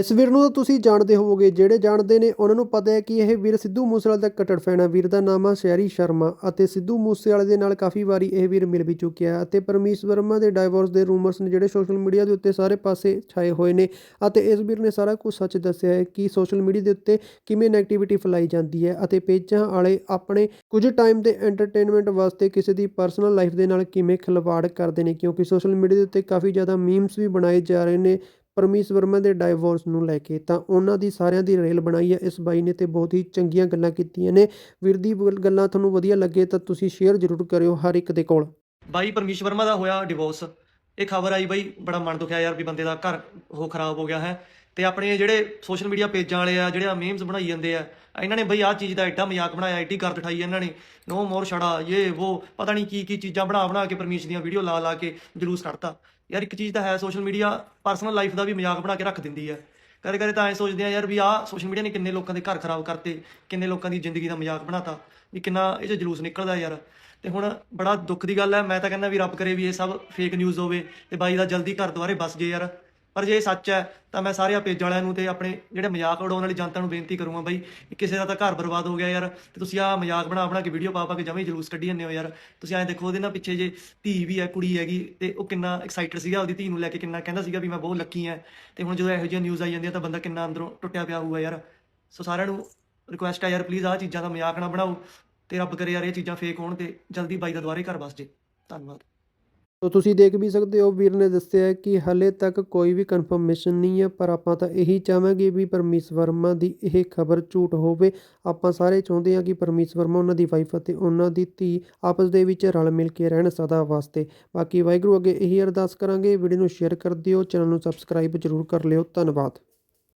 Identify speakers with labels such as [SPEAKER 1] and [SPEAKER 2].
[SPEAKER 1] ਇਸ ਵੀਰ ਨੂੰ ਤਾਂ ਤੁਸੀਂ ਜਾਣਦੇ ਹੋਵੋਗੇ, ਜਿਹੜੇ ਜਾਣਦੇ ਨੇ ਉਹਨਾਂ ਨੂੰ ਪਤਾ ਹੈ ਕਿ ਇਹ ਵੀਰ ਸਿੱਧੂ ਮੂਸੇਵਾਲੇ ਦਾ ਕੱਟੜ ਫੈਨ ਹੈ ਵੀਰ ਦਾ ਨਾਮ ਹੈ ਸ਼ਹਿਰੀ ਸ਼ਰਮਾ ਅਤੇ ਸਿੱਧੂ ਮੂਸੇਵਾਲੇ ਦੇ ਨਾਲ ਕਾਫੀ ਵਾਰੀ ਇਹ ਵੀਰ ਮਿਲ ਵੀ ਚੁੱਕਿਆ ਹੈ ਅਤੇ ਪਰਮੀਸ਼ ਵਰਮਾ ਦੇ ਡਾਈਵੋਰਸ ਦੇ ਰੂਮਰਸ ਨੇ ਜਿਹੜੇ ਸੋਸ਼ਲ ਮੀਡੀਆ ਦੇ ਉੱਤੇ ਸਾਰੇ ਪਾਸੇ ਛਾਏ ਹੋਏ ਨੇ ਅਤੇ ਇਸ ਵੀਰ ਨੇ ਸਾਰਾ ਕੁਝ ਸੱਚ ਦੱਸਿਆ ਹੈ ਕਿ ਸੋਸ਼ਲ ਮੀਡੀਆ ਦੇ ਉੱਤੇ ਕਿਵੇਂ ਨੈਗੇਟਿਵਿਟੀ ਫੈਲਾਈ ਜਾਂਦੀ ਹੈ ਅਤੇ ਪੇਜਾਂ ਵਾਲੇ ਆਪਣੇ ਕੁਝ ਟਾਈਮ ਦੇ ਐਂਟਰਟੇਨਮੈਂਟ ਵਾਸਤੇ ਕਿਸੇ ਦੀ ਪਰਸਨਲ ਲਾਈਫ ਦੇ ਨਾਲ ਕਿਵੇਂ ਖਿਲਵਾੜ ਕਰਦੇ ਨੇ, ਕਿਉਂਕਿ ਸੋਸ਼ਲ ਮੀਡੀਆ ਦੇ ਉੱਤੇ ਕਾਫੀ ਜ਼ਿਆਦਾ ਮੀਮਸ ਵੀ ਬਣਾਏ ਜਾ ਰਹੇ ਨੇ ਪਰਮੀਸ਼ ਵਰਮਾ ਦੇ ਡਾਈਵੋਰਸ ਨੂੰ ਲੈ ਕੇ, ਤਾਂ ਉਹਨਾਂ ਦੀ ਸਾਰਿਆਂ ਦੀ ਰੇਲ ਬਣਾਈ ਹੈ। ਇਸ ਬਾਈ ਨੇ ਤੇ ਬਹੁਤ ਹੀ ਚੰਗੀਆਂ ਗੱਲਾਂ ਕੀਤੀਆਂ ਨੇ। ਵੀਰ ਦੀ ਗੱਲਾਂ ਤੁਹਾਨੂੰ ਵਧੀਆ ਲੱਗੇ ਤਾਂ ਤੁਸੀਂ ਸ਼ੇਅਰ ਜ਼ਰੂਰ ਕਰਿਓ ਹਰ ਇੱਕ ਦੇ ਕੋਲ।
[SPEAKER 2] ਬਾਈ ਪਰਮੀਸ਼ ਵਰਮਾ ਦਾ ਹੋਇਆ ਡਿਵੋਰਸ ਇਹ ਖਬਰ ਆਈ ਬਾਈ, ਬੜਾ ਮਨ ਦੁਖਿਆ ਯਾਰ ਵੀ ਬੰਦੇ ਦਾ ਘਰ ਉਹ ਖਰਾਬ ਹੋ ਗਿਆ ਹੈ। ਤੇ ਆਪਣੇ ਜਿਹੜੇ ਸੋਸ਼ਲ ਮੀਡੀਆ ਪੇਜਾਂ ਵਾਲੇ ਆ, ਜਿਹੜੇ ਆ ਮੀਮਸ ਬਣਾਈ ਜਾਂਦੇ ਆ, ਇਹਨਾਂ ਨੇ ਬਈ ਆਹ ਚੀਜ਼ ਦਾ ਐਡਾ ਮਜ਼ਾਕ ਬਣਾਇਆ ਐਡੀ ਗਰਦ ਉਠਾਈ ਇਹਨਾਂ ਨੇ। ਨੋ ਮੋਰ ਛੜਾ ਇਹ ਉਹ ਪਤਾ ਨਹੀਂ ਕੀ ਕੀ ਚੀਜ਼ਾਂ ਬਣਾ ਬਣਾ ਕੇ ਪਰਮੇਸ਼ ਦੀਆਂ ਵੀਡੀਓ ਲਾ ਲਾ ਕੇ ਜਲੂਸ ਕੱਢਤਾ। ਯਾਰ ਇੱਕ ਚੀਜ਼ ਤਾਂ ਹੈ ਸੋਸ਼ਲ ਮੀਡੀਆ ਪਰਸਨਲ ਲਾਈਫ ਦਾ ਵੀ ਮਜ਼ਾਕ ਬਣਾ ਕੇ ਰੱਖ ਦਿੰਦੀ ਹੈ। ਕਦੇ ਕਦੇ ਤਾਂ ਐ ਸੋਚਦੇ ਆ ਯਾਰ ਵੀ ਆਹ ਸੋਸ਼ਲ ਮੀਡੀਆ ਨੇ ਕਿੰਨੇ ਲੋਕਾਂ ਦੇ ਘਰ ਖਰਾਬ ਕਰਤੇ, ਕਿੰਨੇ ਲੋਕਾਂ ਦੀ ਜ਼ਿੰਦਗੀ ਦਾ ਮਜ਼ਾਕ ਬਣਾਤਾ, ਵੀ ਕਿੰਨਾ ਇਹ 'ਚ ਜਲੂਸ ਨਿਕਲਦਾ ਯਾਰ। ਤੇ ਹੁਣ ਬੜਾ ਦੁੱਖ ਦੀ ਗੱਲ ਹੈ, ਮੈਂ ਤਾਂ ਕਹਿੰਦਾ ਵੀ ਰੱਬ ਕਰੇ ਵੀ ਇਹ ਸਭ ਫੇਕ ਨਿਊਜ਼ ਹੋਵੇ ਤੇ ਬਾਈ ਦਾ ਜਲਦੀ ਘਰ ਦੁਆਰੇ ਬਸ ਜੇ ਯਾਰ। ਪਰ ਜੇ ਇਹ ਸੱਚ ਹੈ, ਤਾਂ ਮੈਂ ਸਾਰਿਆਂ ਪੇਜ ਵਾਲਿਆਂ ਨੂੰ ਤੇ ਆਪਣੇ ਜਿਹੜੇ ਮਜ਼ਾਕ ਉਡਾਉਣ ਵਾਲੀ ਜਨਤਾ ਨੂੰ ਬੇਨਤੀ ਕਰੂੰਗਾ ਬਾਈ ਕਿਸੇ ਦਾ ਤਾਂ ਘਰ ਬਰਬਾਦ ਹੋ ਗਿਆ ਯਾਰ, ਤੇ ਤੁਸੀਂ ਆਹ ਮਜ਼ਾਕ ਬਣਾ ਬਣਾ ਕੇ ਵੀਡੀਓ ਪਾ ਪਾ ਕੇ ਜਮੇ ਜਲੂਸ ਕੱਢੀ ਜਾਂਦੇ ਹੋ ਯਾਰ। ਤੁਸੀਂ ਐਂ ਦੇਖੋ ਉਹਦੇ ਨਾਲ ਪਿੱਛੇ ਜੇ ਧੀ ਵੀ ਹੈ, ਕੁੜੀ ਹੈਗੀ, ਤੇ ਉਹ ਕਿੰਨਾ ਐਕਸਾਈਟਡ ਸੀਗਾ, ਉਹਦੀ ਧੀ ਨੂੰ ਲੈ ਕੇ ਕਿੰਨਾ ਕਹਿੰਦਾ ਸੀਗਾ ਵੀ ਮੈਂ ਬਹੁਤ ਲੱਕੀ ਹਾਂ। ਤੇ ਹੁਣ ਜਦੋਂ ਇਹੋ ਜਿਹੀਆਂ ਨਿਊਜ਼ ਆਈ ਜਾਂਦੀਆਂ ਤਾਂ ਬੰਦਾ ਕਿੰਨਾ ਅੰਦਰੋਂ ਟੁੱਟਿਆ ਪਿਆ ਹੋਊਗਾ ਯਾਰ। ਸੋ ਸਾਰਿਆਂ ਨੂੰ ਰਿਕੁਐਸਟ ਹੈ ਯਾਰ ਪਲੀਜ਼ ਆਹ ਚੀਜ਼ਾਂ ਦਾ ਮਜ਼ਾਕ ਨਾ ਬਣਾਓ, ਤੇ ਰੱਬ ਕਰੇ ਯਾਰ ਇਹ ਚੀਜ਼ਾਂ ਫੇਕ ਹੋਣ ਤੇ ਜਲਦੀ ਬਾਈ ਦਾ ਦੁਆਰੇ ਘਰ ਵਸ ਜੇ। ਧੰਨਵਾਦ।
[SPEAKER 1] ਤੋ ਤੁਸੀਂ ਦੇਖ ਵੀ ਸਕਦੇ ਹੋ, ਵੀਰ ਨੇ ਦੱਸਿਆ ਕਿ ਹਲੇ ਤੱਕ ਕੋਈ ਵੀ ਕਨਫਰਮੇਸ਼ਨ ਨਹੀਂ ਹੈ, ਪਰ ਆਪਾਂ ਤਾਂ ਇਹੀ ਚਾਹਾਂਗੇ ਵੀ ਪਰਮੀਸ਼ ਵਰਮਾ ਦੀ ਇਹ ਖਬਰ ਝੂਠ ਹੋਵੇ। ਆਪਾਂ ਸਾਰੇ ਚਾਹੁੰਦੇ ਹਾਂ ਕਿ ਪਰਮੀਸ਼ ਵਰਮਾ ਉਹਨਾਂ ਦੀ ਵਾਈਫ ਅਤੇ ਉਹਨਾਂ ਦੀ ਧੀ ਆਪਸ ਦੇ ਵਿੱਚ ਰਲ ਮਿਲ ਕੇ ਰਹਿਣ ਸਦਾ ਵਾਸਤੇ। ਬਾਕੀ ਵਾਹਿਗੁਰੂ ਅੱਗੇ ਇਹੀ ਅਰਦਾਸ ਕਰਾਂਗੇ। ਵੀਡੀਓ ਨੂੰ ਸ਼ੇਅਰ ਕਰ ਦਿਓ, ਚੈਨਲ ਨੂੰ ਸਬਸਕ੍ਰਾਈਬ ਜ਼ਰੂਰ ਕਰ ਲਿਓ। ਧੰਨਵਾਦ।